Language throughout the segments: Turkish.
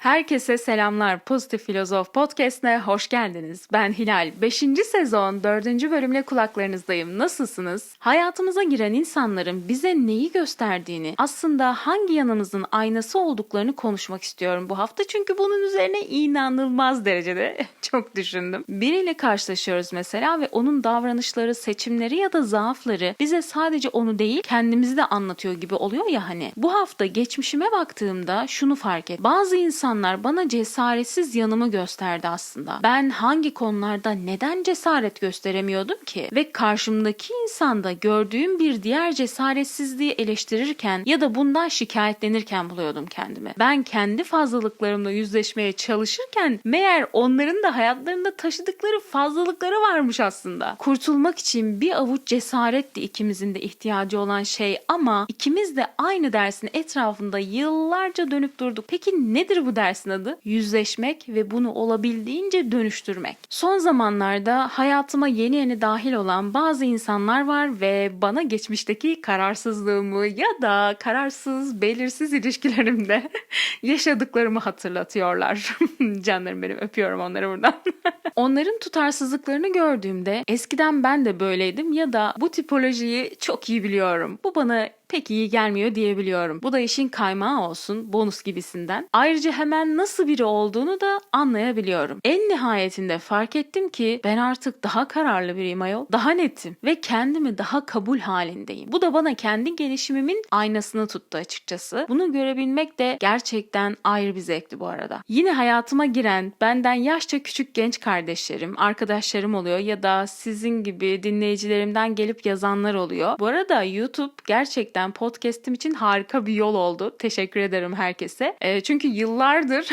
Herkese selamlar. Pozitif Filozof Podcast'ine hoş geldiniz. Ben Hilal. 5. sezon 4. bölümle kulaklarınızdayım. Nasılsınız? Hayatımıza giren insanların bize neyi gösterdiğini, aslında hangi yanımızın aynası olduklarını konuşmak istiyorum bu hafta. Çünkü bunun üzerine inanılmaz derecede çok düşündüm. Biriyle karşılaşıyoruz mesela ve onun davranışları, seçimleri ya da zaafları bize sadece onu değil kendimizi de anlatıyor gibi oluyor ya hani. Bu hafta geçmişime baktığımda şunu fark et. Bazı insanlar bana cesaretsiz yanımı gösterdi aslında. Ben hangi konularda neden cesaret gösteremiyordum ki? Ve karşımdaki insanda gördüğüm bir diğer cesaretsizliği eleştirirken ya da bundan şikayetlenirken buluyordum kendimi. Ben kendi fazlalıklarımla yüzleşmeye çalışırken meğer onların da hayatlarında taşıdıkları fazlalıkları varmış aslında. Kurtulmak için bir avuç cesaretti ikimizin de ihtiyacı olan şey ama ikimiz de aynı dersin etrafında yıllarca dönüp durduk. Peki nedir bu dersin adı? Yüzleşmek ve bunu olabildiğince dönüştürmek. Son zamanlarda hayatıma yeni yeni dahil olan bazı insanlar var ve bana geçmişteki kararsızlığımı ya da kararsız, belirsiz ilişkilerimde yaşadıklarımı hatırlatıyorlar. Canlarım benim öpüyorum onları buradan. Onların tutarsızlıklarını gördüğümde eskiden ben de böyleydim ya da bu tipolojiyi çok iyi biliyorum. Bu bana pek iyi gelmiyor diyebiliyorum. Bu da işin kaymağı olsun, bonus gibisinden. Ayrıca hemen nasıl biri olduğunu da anlayabiliyorum. En nihayetinde fark ettim ki ben artık daha kararlı biriyim ayol. Daha netim ve kendimi daha kabul halindeyim. Bu da bana kendi gelişimimin aynasını tuttu açıkçası. Bunu görebilmek de gerçekten ayrı bir zevkti bu arada. Yine hayatıma giren benden yaşça küçük genç kardeşlerim, arkadaşlarım oluyor ya da sizin gibi dinleyicilerimden gelip yazanlar oluyor. Bu arada YouTube gerçekten podcast'im için harika bir yol oldu. Teşekkür ederim herkese. E, çünkü yıllardır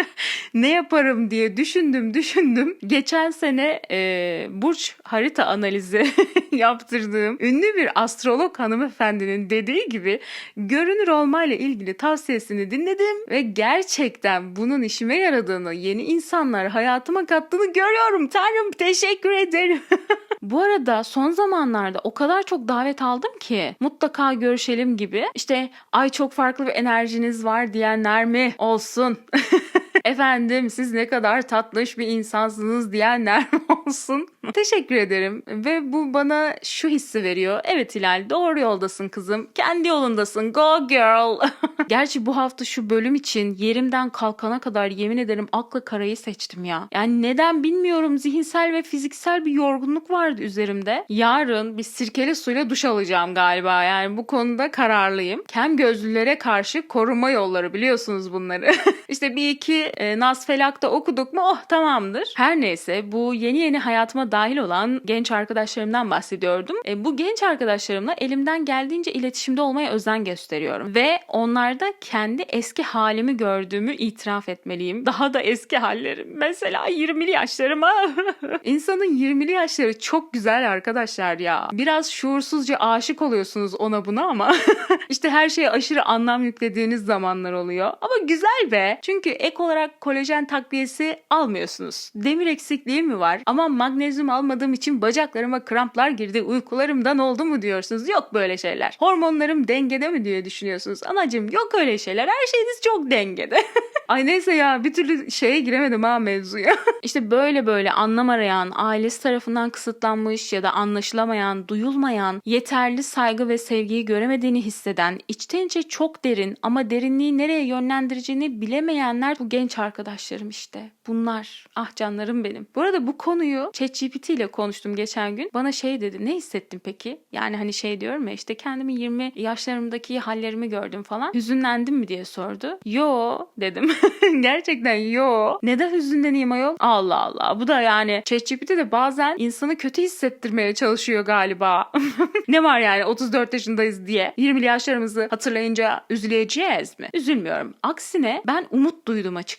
ne yaparım diye düşündüm düşündüm. Geçen sene e, burç harita analizi yaptırdığım ünlü bir astrolog hanımefendinin dediği gibi görünür olmayla ilgili tavsiyesini dinledim ve gerçekten bunun işime yaradığını, yeni insanlar hayatıma kattığını görüyorum. Tanrım teşekkür ederim. Bu arada son zamanlarda o kadar çok davet aldım ki mutlaka görüşelim gibi. İşte ay çok farklı bir enerjiniz var diyenler mi olsun? Efendim siz ne kadar tatlış bir insansınız diyenler olsun? Teşekkür ederim ve bu bana şu hissi veriyor. Evet Hilal doğru yoldasın kızım. Kendi yolundasın. Go girl. Gerçi bu hafta şu bölüm için yerimden kalkana kadar yemin ederim akla karayı seçtim ya. Yani neden bilmiyorum zihinsel ve fiziksel bir yorgunluk vardı üzerimde. Yarın bir sirkeli suyla duş alacağım galiba. Yani bu konuda kararlıyım. Kem gözlülere karşı koruma yolları biliyorsunuz bunları. işte bir iki e, Nas Felak'ta okuduk mu oh tamamdır. Her neyse bu yeni yeni hayatıma dahil olan genç arkadaşlarımdan bahsediyordum. E, bu genç arkadaşlarımla elimden geldiğince iletişimde olmaya özen gösteriyorum. Ve onlarda kendi eski halimi gördüğümü itiraf etmeliyim. Daha da eski hallerim. Mesela 20'li yaşlarıma. İnsanın 20'li yaşları çok güzel arkadaşlar ya. Biraz şuursuzca aşık oluyorsunuz ona buna ama işte her şeye aşırı anlam yüklediğiniz zamanlar oluyor. Ama güzel be. Çünkü ek olarak kolajen takviyesi almıyorsunuz. Demir eksikliği mi var? Ama magnezyum almadığım için bacaklarıma kramplar girdi. Uykularımdan oldu mu diyorsunuz? Yok böyle şeyler. Hormonlarım dengede mi diye düşünüyorsunuz. Anacım yok öyle şeyler. Her şeyiniz çok dengede. Ay neyse ya bir türlü şeye giremedim ha mevzuya. işte böyle böyle anlam arayan, ailesi tarafından kısıtlanmış ya da anlaşılamayan, duyulmayan, yeterli saygı ve sevgiyi göremediğini hisseden, içten içe çok derin ama derinliği nereye yönlendireceğini bilemeyenler bu genç arkadaşlarım işte. Bunlar. Ah canlarım benim. Bu arada bu konuyu ChatGPT ile konuştum geçen gün. Bana şey dedi. Ne hissettin peki? Yani hani şey diyorum ya işte kendimi 20 yaşlarımdaki hallerimi gördüm falan. Hüzünlendim mi diye sordu. Yo dedim. Gerçekten yo. Neden hüzünleneyim ayol? Allah Allah. Bu da yani ChatGPT de bazen insanı kötü hissettirmeye çalışıyor galiba. ne var yani 34 yaşındayız diye. 20'li yaşlarımızı hatırlayınca üzüleceğiz mi? Üzülmüyorum. Aksine ben umut duydum açıkçası.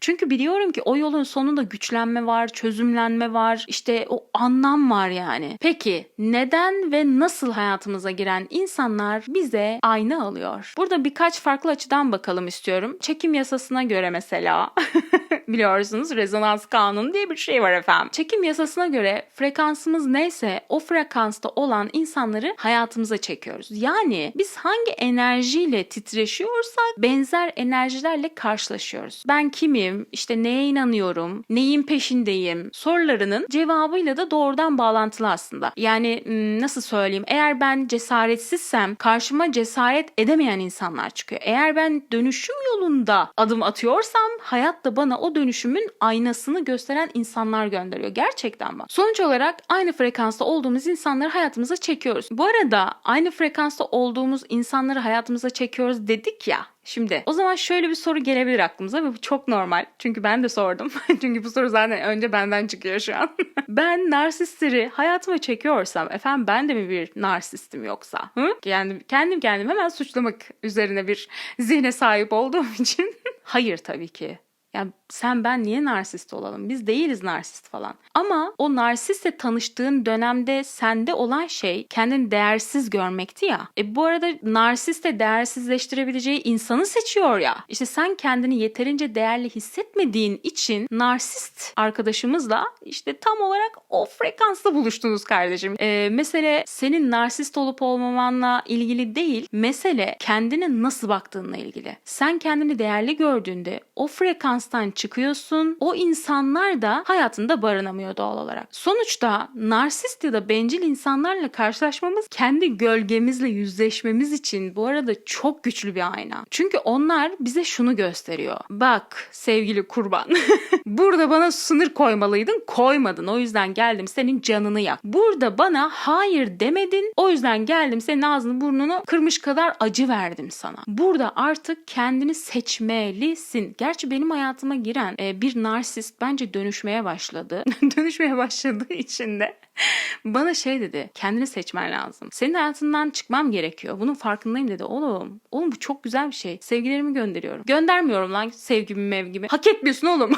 Çünkü biliyorum ki o yolun sonunda güçlenme var, çözümlenme var. İşte o anlam var yani. Peki neden ve nasıl hayatımıza giren insanlar bize ayna alıyor? Burada birkaç farklı açıdan bakalım istiyorum. Çekim yasasına göre mesela biliyorsunuz rezonans kanunu diye bir şey var efendim. Çekim yasasına göre frekansımız neyse o frekansta olan insanları hayatımıza çekiyoruz. Yani biz hangi enerjiyle titreşiyorsak benzer enerjilerle karşılaşıyoruz. Ben ben kimim, işte neye inanıyorum, neyin peşindeyim sorularının cevabıyla da doğrudan bağlantılı aslında. Yani nasıl söyleyeyim eğer ben cesaretsizsem karşıma cesaret edemeyen insanlar çıkıyor. Eğer ben dönüşüm yolunda adım atıyorsam hayat da bana o dönüşümün aynasını gösteren insanlar gönderiyor. Gerçekten bak. Sonuç olarak aynı frekansta olduğumuz insanları hayatımıza çekiyoruz. Bu arada aynı frekansta olduğumuz insanları hayatımıza çekiyoruz dedik ya. Şimdi o zaman şöyle bir soru gelebilir aklımıza ve bu çok normal. Çünkü ben de sordum. Çünkü bu soru zaten önce benden çıkıyor şu an. ben narsistleri hayatıma çekiyorsam efendim ben de mi bir narsistim yoksa? Hı? Kendim, kendim kendim hemen suçlamak üzerine bir zihne sahip olduğum için. Hayır tabii ki. Yani sen ben niye narsist olalım? Biz değiliz narsist falan. Ama o narsistle tanıştığın dönemde sende olan şey kendini değersiz görmekti ya. E bu arada narsist de değersizleştirebileceği insanı seçiyor ya. İşte sen kendini yeterince değerli hissetmediğin için narsist arkadaşımızla işte tam olarak o frekansta buluştunuz kardeşim. E, mesele senin narsist olup olmamanla ilgili değil. Mesele kendine nasıl baktığınla ilgili. Sen kendini değerli gördüğünde o frekanstan çıkıyorsun. O insanlar da hayatında barınamıyor doğal olarak. Sonuçta narsist ya da bencil insanlarla karşılaşmamız kendi gölgemizle yüzleşmemiz için bu arada çok güçlü bir ayna. Çünkü onlar bize şunu gösteriyor. Bak sevgili kurban. Burada bana sınır koymalıydın koymadın. O yüzden geldim senin canını yak. Burada bana hayır demedin. O yüzden geldim senin ağzını burnunu kırmış kadar acı verdim sana. Burada artık kendini seçmelisin. Gerçi benim hayatıma giren e, bir narsist bence dönüşmeye başladı. dönüşmeye başladığı için de bana şey dedi. Kendini seçmen lazım. Senin hayatından çıkmam gerekiyor. Bunun farkındayım dedi. Oğlum, oğlum bu çok güzel bir şey. Sevgilerimi gönderiyorum. Göndermiyorum lan sevgimi mevgimi. Hak etmiyorsun oğlum.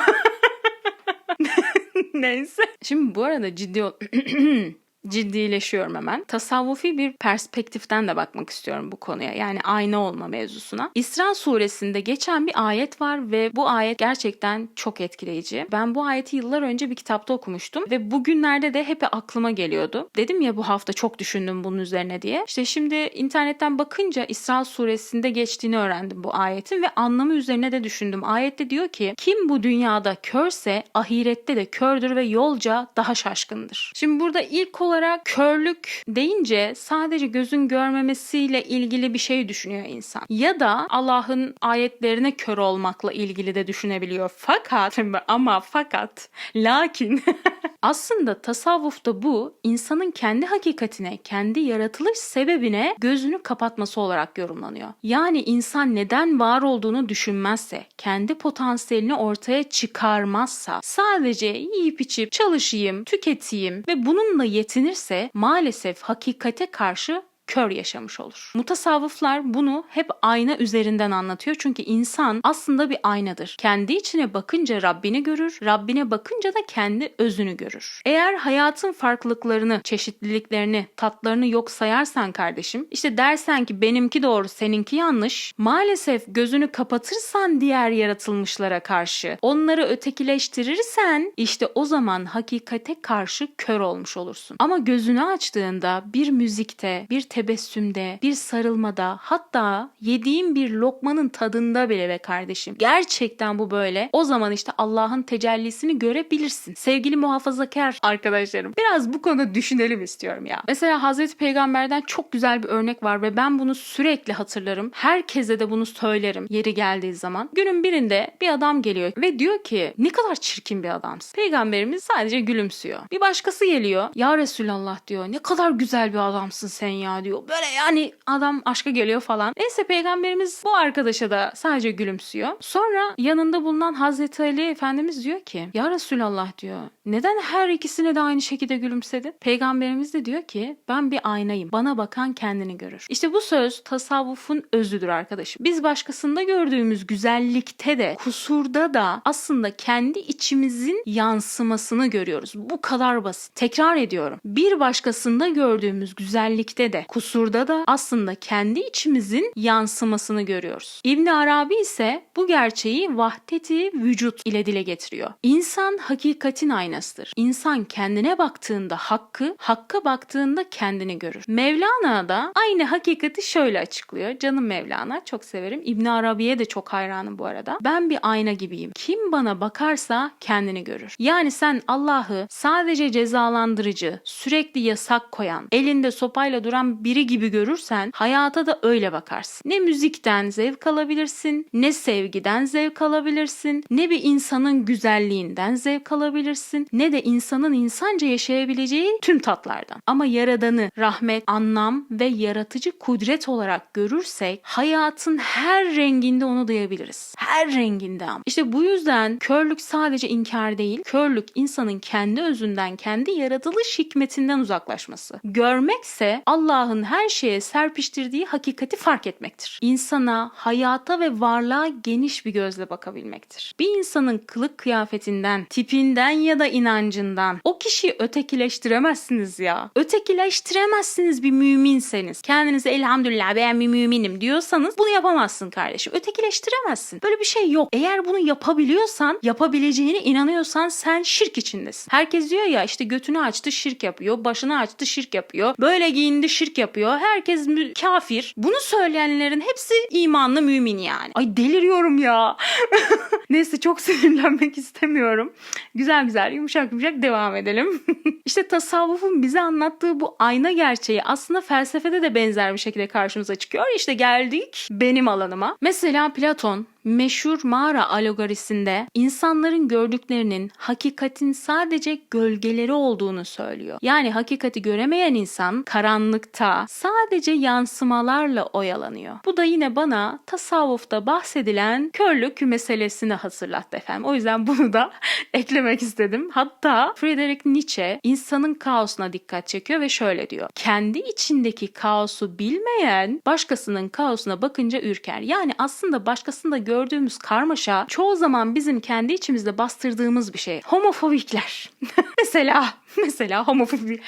Neyse. Şimdi bu arada ciddi ol... ciddileşiyorum hemen. Tasavvufi bir perspektiften de bakmak istiyorum bu konuya. Yani ayna olma mevzusuna. İsra suresinde geçen bir ayet var ve bu ayet gerçekten çok etkileyici. Ben bu ayeti yıllar önce bir kitapta okumuştum ve bugünlerde de hep aklıma geliyordu. Dedim ya bu hafta çok düşündüm bunun üzerine diye. İşte şimdi internetten bakınca İsra suresinde geçtiğini öğrendim bu ayetin ve anlamı üzerine de düşündüm. Ayette diyor ki kim bu dünyada körse ahirette de kördür ve yolca daha şaşkındır. Şimdi burada ilk olarak körlük deyince sadece gözün görmemesiyle ilgili bir şey düşünüyor insan. Ya da Allah'ın ayetlerine kör olmakla ilgili de düşünebiliyor. Fakat ama fakat lakin aslında tasavvufta bu insanın kendi hakikatine, kendi yaratılış sebebine gözünü kapatması olarak yorumlanıyor. Yani insan neden var olduğunu düşünmezse, kendi potansiyelini ortaya çıkarmazsa, sadece yiyip içip çalışayım, tüketeyim ve bununla yetinirse maalesef hakikate karşı kör yaşamış olur. Mutasavvıflar bunu hep ayna üzerinden anlatıyor. Çünkü insan aslında bir aynadır. Kendi içine bakınca Rabbini görür, Rabbine bakınca da kendi özünü görür. Eğer hayatın farklılıklarını, çeşitliliklerini, tatlarını yok sayarsan kardeşim, işte dersen ki benimki doğru, seninki yanlış, maalesef gözünü kapatırsan diğer yaratılmışlara karşı, onları ötekileştirirsen işte o zaman hakikate karşı kör olmuş olursun. Ama gözünü açtığında bir müzikte, bir tebessümde, bir sarılmada, hatta yediğin bir lokmanın tadında bile be kardeşim. Gerçekten bu böyle. O zaman işte Allah'ın tecellisini görebilirsin. Sevgili muhafazakar arkadaşlarım, biraz bu konuda düşünelim istiyorum ya. Mesela Hazreti Peygamber'den çok güzel bir örnek var ve ben bunu sürekli hatırlarım. Herkese de bunu söylerim yeri geldiği zaman. Günün birinde bir adam geliyor ve diyor ki ne kadar çirkin bir adamsın. Peygamberimiz sadece gülümsüyor. Bir başkası geliyor. Ya Resulallah diyor ne kadar güzel bir adamsın sen ya diyor. Böyle yani adam aşka geliyor falan. Neyse peygamberimiz bu arkadaşa da sadece gülümsüyor. Sonra yanında bulunan Hazreti Ali Efendimiz diyor ki ya Resulallah diyor neden her ikisine de aynı şekilde gülümsedi? Peygamberimiz de diyor ki ben bir aynayım. Bana bakan kendini görür. İşte bu söz tasavvufun özüdür arkadaşım. Biz başkasında gördüğümüz güzellikte de kusurda da aslında kendi içimizin yansımasını görüyoruz. Bu kadar basit. Tekrar ediyorum. Bir başkasında gördüğümüz güzellikte de kusurda da aslında kendi içimizin yansımasını görüyoruz. İbn Arabi ise bu gerçeği vahdeti vücut ile dile getiriyor. İnsan hakikatin aynasıdır. İnsan kendine baktığında hakkı, hakka baktığında kendini görür. Mevlana da aynı hakikati şöyle açıklıyor. Canım Mevlana çok severim. İbn Arabi'ye de çok hayranım bu arada. Ben bir ayna gibiyim. Kim bana bakarsa kendini görür. Yani sen Allah'ı sadece cezalandırıcı, sürekli yasak koyan, elinde sopayla duran biri gibi görürsen hayata da öyle bakarsın. Ne müzikten zevk alabilirsin, ne sevgiden zevk alabilirsin, ne bir insanın güzelliğinden zevk alabilirsin, ne de insanın insanca yaşayabileceği tüm tatlardan. Ama yaradanı rahmet, anlam ve yaratıcı kudret olarak görürsek hayatın her renginde onu duyabiliriz. Her renginde ama. İşte bu yüzden körlük sadece inkar değil, körlük insanın kendi özünden, kendi yaratılış hikmetinden uzaklaşması. Görmekse Allah'ın her şeye serpiştirdiği hakikati fark etmektir. İnsana, hayata ve varlığa geniş bir gözle bakabilmektir. Bir insanın kılık kıyafetinden, tipinden ya da inancından o kişiyi ötekileştiremezsiniz ya. Ötekileştiremezsiniz bir müminseniz. Kendinize elhamdülillah ben bir müminim diyorsanız bunu yapamazsın kardeşim. Ötekileştiremezsin. Böyle bir şey yok. Eğer bunu yapabiliyorsan, yapabileceğine inanıyorsan sen şirk içindesin. Herkes diyor ya işte götünü açtı şirk yapıyor, başını açtı şirk yapıyor, böyle giyindi şirk yapıyor. Herkes mü- kafir. Bunu söyleyenlerin hepsi imanlı mümin yani. Ay deliriyorum ya. Neyse çok sinirlenmek istemiyorum. Güzel güzel yumuşak yumuşak devam edelim. işte tasavvufun bize anlattığı bu ayna gerçeği aslında felsefede de benzer bir şekilde karşımıza çıkıyor. İşte geldik benim alanıma. Mesela Platon meşhur mağara alegorisinde insanların gördüklerinin hakikatin sadece gölgeleri olduğunu söylüyor. Yani hakikati göremeyen insan karanlıkta sadece yansımalarla oyalanıyor. Bu da yine bana tasavvufta bahsedilen körlük meselesini hatırlattı efendim. O yüzden bunu da eklemek istedim. Hatta Friedrich Nietzsche insanın kaosuna dikkat çekiyor ve şöyle diyor. Kendi içindeki kaosu bilmeyen başkasının kaosuna bakınca ürker. Yani aslında başkasında gördüğümüz karmaşa çoğu zaman bizim kendi içimizde bastırdığımız bir şey. Homofobikler. mesela mesela homofobik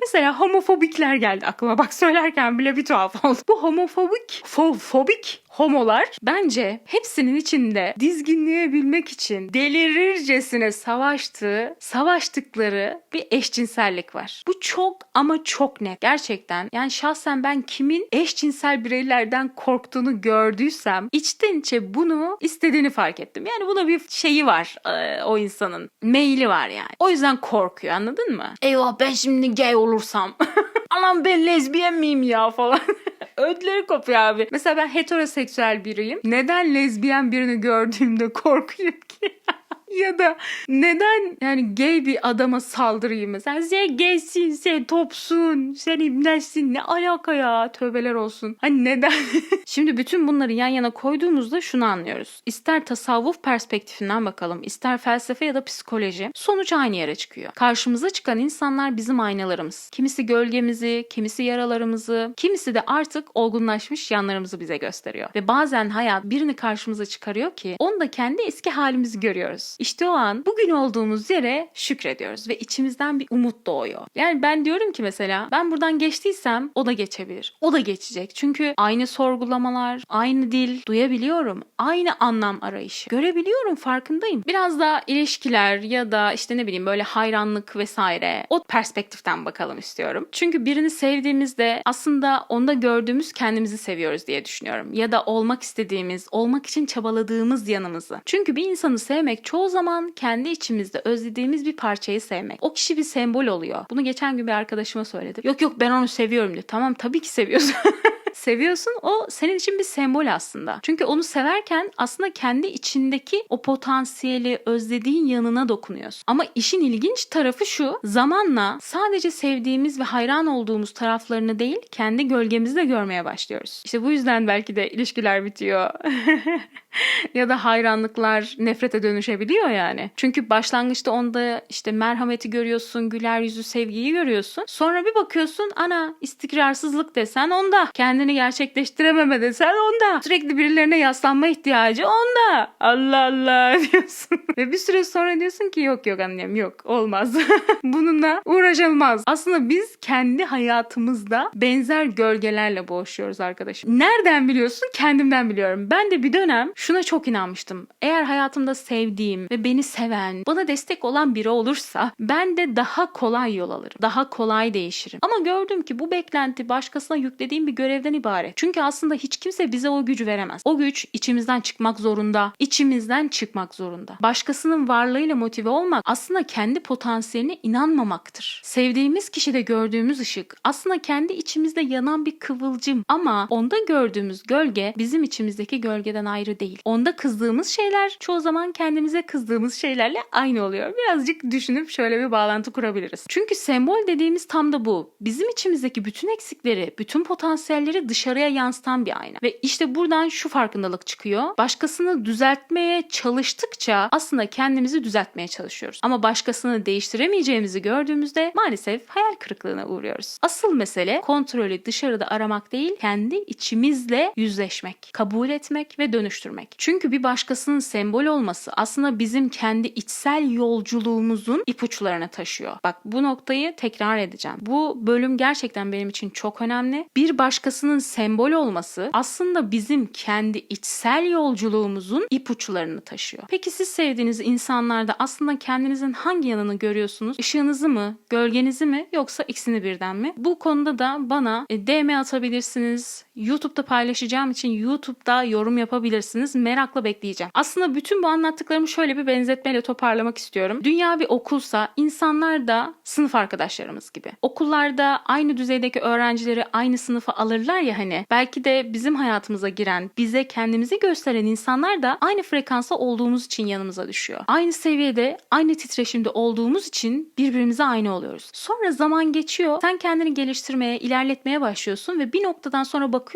mesela homofobikler geldi aklıma. Bak söylerken bile bir tuhaf oldu. Bu homofobik fo- fobik homolar bence hepsinin içinde dizginleyebilmek için delirircesine savaştığı, savaştıkları bir eşcinsellik var. Bu çok ama çok net. Gerçekten yani şahsen ben kimin eşcinsel bireylerden korktuğunu gördüysem içten içe bunu istediğini fark ettim. Yani buna bir şeyi var o insanın. Meyli var yani. O yüzden korkuyor anladın mı? Eyvah ben şimdi gay olursam. Anam ben lezbiyen miyim ya falan. Ödleri kopuyor abi. Mesela ben heteroseksüel biriyim. Neden lezbiyen birini gördüğümde korkuyum ki? Ya da neden yani gay bir adama saldırayım mesela? Sen gaysin sen topsun sen imlesin ne alaka ya? Tövbeler olsun. Hani neden? Şimdi bütün bunları yan yana koyduğumuzda şunu anlıyoruz. İster tasavvuf perspektifinden bakalım ister felsefe ya da psikoloji sonuç aynı yere çıkıyor. Karşımıza çıkan insanlar bizim aynalarımız. Kimisi gölgemizi kimisi yaralarımızı kimisi de artık olgunlaşmış yanlarımızı bize gösteriyor. Ve bazen hayat birini karşımıza çıkarıyor ki onu da kendi eski halimizi görüyoruz işte o an bugün olduğumuz yere şükrediyoruz ve içimizden bir umut doğuyor. Yani ben diyorum ki mesela ben buradan geçtiysem o da geçebilir. O da geçecek. Çünkü aynı sorgulamalar, aynı dil duyabiliyorum. Aynı anlam arayışı. Görebiliyorum, farkındayım. Biraz da ilişkiler ya da işte ne bileyim böyle hayranlık vesaire o perspektiften bakalım istiyorum. Çünkü birini sevdiğimizde aslında onda gördüğümüz kendimizi seviyoruz diye düşünüyorum. Ya da olmak istediğimiz, olmak için çabaladığımız yanımızı. Çünkü bir insanı sevmek çoğu zaman kendi içimizde özlediğimiz bir parçayı sevmek. O kişi bir sembol oluyor. Bunu geçen gün bir arkadaşıma söyledim. Yok yok ben onu seviyorum diyor. Tamam tabii ki seviyorsun. seviyorsun o senin için bir sembol aslında. Çünkü onu severken aslında kendi içindeki o potansiyeli özlediğin yanına dokunuyorsun. Ama işin ilginç tarafı şu zamanla sadece sevdiğimiz ve hayran olduğumuz taraflarını değil kendi gölgemizi de görmeye başlıyoruz. İşte bu yüzden belki de ilişkiler bitiyor. ya da hayranlıklar nefrete dönüşebiliyor yani. Çünkü başlangıçta onda işte merhameti görüyorsun, güler yüzü, sevgiyi görüyorsun. Sonra bir bakıyorsun ana istikrarsızlık desen onda. Kendini hayallerini gerçekleştirememe desen onda. Sürekli birilerine yaslanma ihtiyacı onda. Allah Allah diyorsun. Ve bir süre sonra diyorsun ki yok yok annem yok olmaz. Bununla uğraşılmaz. Aslında biz kendi hayatımızda benzer gölgelerle boğuşuyoruz arkadaşım. Nereden biliyorsun? Kendimden biliyorum. Ben de bir dönem şuna çok inanmıştım. Eğer hayatımda sevdiğim ve beni seven, bana destek olan biri olursa ben de daha kolay yol alırım. Daha kolay değişirim. Ama gördüm ki bu beklenti başkasına yüklediğim bir görevden ibaret. Çünkü aslında hiç kimse bize o gücü veremez. O güç içimizden çıkmak zorunda. İçimizden çıkmak zorunda. Başkasının varlığıyla motive olmak aslında kendi potansiyeline inanmamaktır. Sevdiğimiz kişide gördüğümüz ışık aslında kendi içimizde yanan bir kıvılcım ama onda gördüğümüz gölge bizim içimizdeki gölgeden ayrı değil. Onda kızdığımız şeyler çoğu zaman kendimize kızdığımız şeylerle aynı oluyor. Birazcık düşünüp şöyle bir bağlantı kurabiliriz. Çünkü sembol dediğimiz tam da bu. Bizim içimizdeki bütün eksikleri, bütün potansiyelleri dışarıya yansıtan bir ayna. Ve işte buradan şu farkındalık çıkıyor. Başkasını düzeltmeye çalıştıkça aslında kendimizi düzeltmeye çalışıyoruz. Ama başkasını değiştiremeyeceğimizi gördüğümüzde maalesef hayal kırıklığına uğruyoruz. Asıl mesele kontrolü dışarıda aramak değil, kendi içimizle yüzleşmek, kabul etmek ve dönüştürmek. Çünkü bir başkasının sembol olması aslında bizim kendi içsel yolculuğumuzun ipuçlarını taşıyor. Bak bu noktayı tekrar edeceğim. Bu bölüm gerçekten benim için çok önemli. Bir başkasının sembol olması aslında bizim kendi içsel yolculuğumuzun ipuçlarını taşıyor. Peki siz sevdiğiniz insanlarda aslında kendinizin hangi yanını görüyorsunuz? Işığınızı mı, gölgenizi mi yoksa ikisini birden mi? Bu konuda da bana e, DM atabilirsiniz. YouTube'da paylaşacağım için YouTube'da yorum yapabilirsiniz. Merakla bekleyeceğim. Aslında bütün bu anlattıklarımı şöyle bir benzetmeyle toparlamak istiyorum. Dünya bir okulsa insanlar da sınıf arkadaşlarımız gibi. Okullarda aynı düzeydeki öğrencileri aynı sınıfa alırlar ya hani. Belki de bizim hayatımıza giren, bize kendimizi gösteren insanlar da aynı frekansa olduğumuz için yanımıza düşüyor. Aynı seviyede, aynı titreşimde olduğumuz için birbirimize aynı oluyoruz. Sonra zaman geçiyor. Sen kendini geliştirmeye, ilerletmeye başlıyorsun ve bir noktadan sonra bakıyorsun.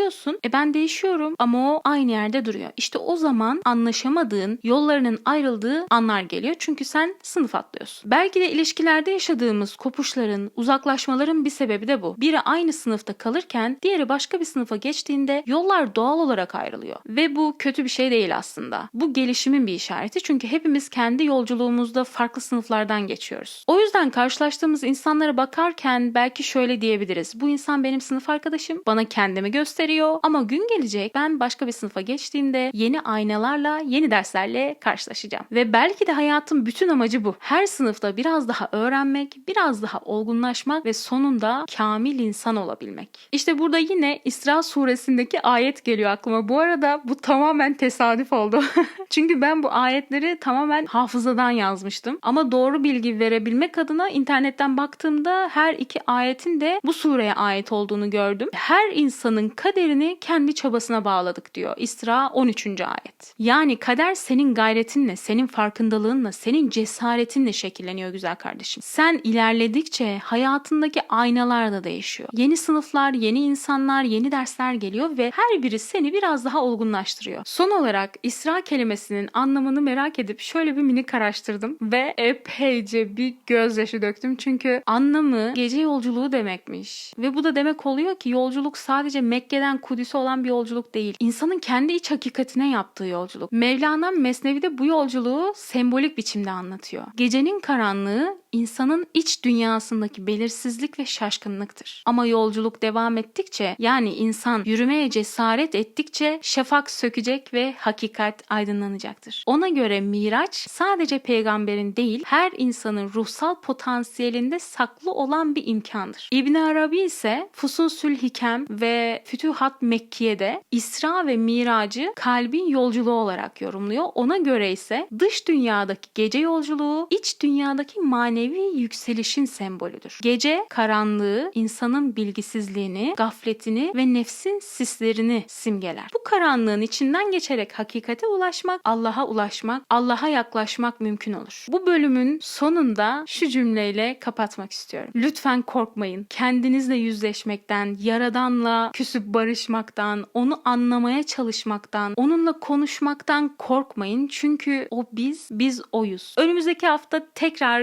E ben değişiyorum ama o aynı yerde duruyor. İşte o zaman anlaşamadığın, yollarının ayrıldığı anlar geliyor. Çünkü sen sınıf atlıyorsun. Belki de ilişkilerde yaşadığımız kopuşların, uzaklaşmaların bir sebebi de bu. Biri aynı sınıfta kalırken diğeri başka bir sınıfa geçtiğinde yollar doğal olarak ayrılıyor. Ve bu kötü bir şey değil aslında. Bu gelişimin bir işareti. Çünkü hepimiz kendi yolculuğumuzda farklı sınıflardan geçiyoruz. O yüzden karşılaştığımız insanlara bakarken belki şöyle diyebiliriz. Bu insan benim sınıf arkadaşım. Bana kendimi gösteriyor. Ama gün gelecek ben başka bir sınıfa geçtiğimde yeni aynalarla, yeni derslerle karşılaşacağım. Ve belki de hayatın bütün amacı bu. Her sınıfta biraz daha öğrenmek, biraz daha olgunlaşmak ve sonunda kamil insan olabilmek. İşte burada yine İsra suresindeki ayet geliyor aklıma. Bu arada bu tamamen tesadüf oldu. Çünkü ben bu ayetleri tamamen hafızadan yazmıştım. Ama doğru bilgi verebilmek adına internetten baktığımda her iki ayetin de bu sureye ait olduğunu gördüm. Her insanın kaderini kendi çabasına bağladık diyor. İsra 13. ayet. Yani kader senin gayretinle, senin farkındalığınla, senin cesaretinle şekilleniyor güzel kardeşim. Sen ilerledikçe hayatındaki aynalar da değişiyor. Yeni sınıflar, yeni insanlar, yeni dersler geliyor ve her biri seni biraz daha olgunlaştırıyor. Son olarak İsra kelimesinin anlamını merak edip şöyle bir minik araştırdım ve epeyce bir gözyaşı döktüm. Çünkü anlamı gece yolculuğu demekmiş. Ve bu da demek oluyor ki yolculuk sadece Mekke'den Kudüs'e olan bir yolculuk değil. İnsanın kendi iç hakikatine yaptığı yolculuk. Mevlana Mesnevi'de bu yolculuğu sembolik biçimde anlatıyor. Gecenin karanlığı insanın iç dünyasındaki belirsizlik ve şaşkınlıktır. Ama yolculuk devam ettikçe yani insan yürümeye cesaret ettikçe şafak sökecek ve hakikat aydınlanacaktır. Ona göre Miraç sadece peygamberin değil her insanın ruhsal potansiyelinde saklı olan bir imkandır. İbn Arabi ise Fususül Hikem ve Fütühat Mekkiye'de İsra ve Miracı kalbin yolculuğu olarak yorumluyor. Ona göre ise dış dünyadaki gece yolculuğu iç dünyadaki manevi yükselişin sembolüdür. Gece karanlığı, insanın bilgisizliğini, gafletini ve nefsin sislerini simgeler. Bu karanlığın içinden geçerek hakikate ulaşmak, Allah'a ulaşmak, Allah'a yaklaşmak mümkün olur. Bu bölümün sonunda şu cümleyle kapatmak istiyorum. Lütfen korkmayın. Kendinizle yüzleşmekten, yaradanla küsüp barışmaktan, onu anlamaya çalışmaktan, onunla konuşmaktan korkmayın. Çünkü o biz, biz oyuz. Önümüzdeki hafta tekrar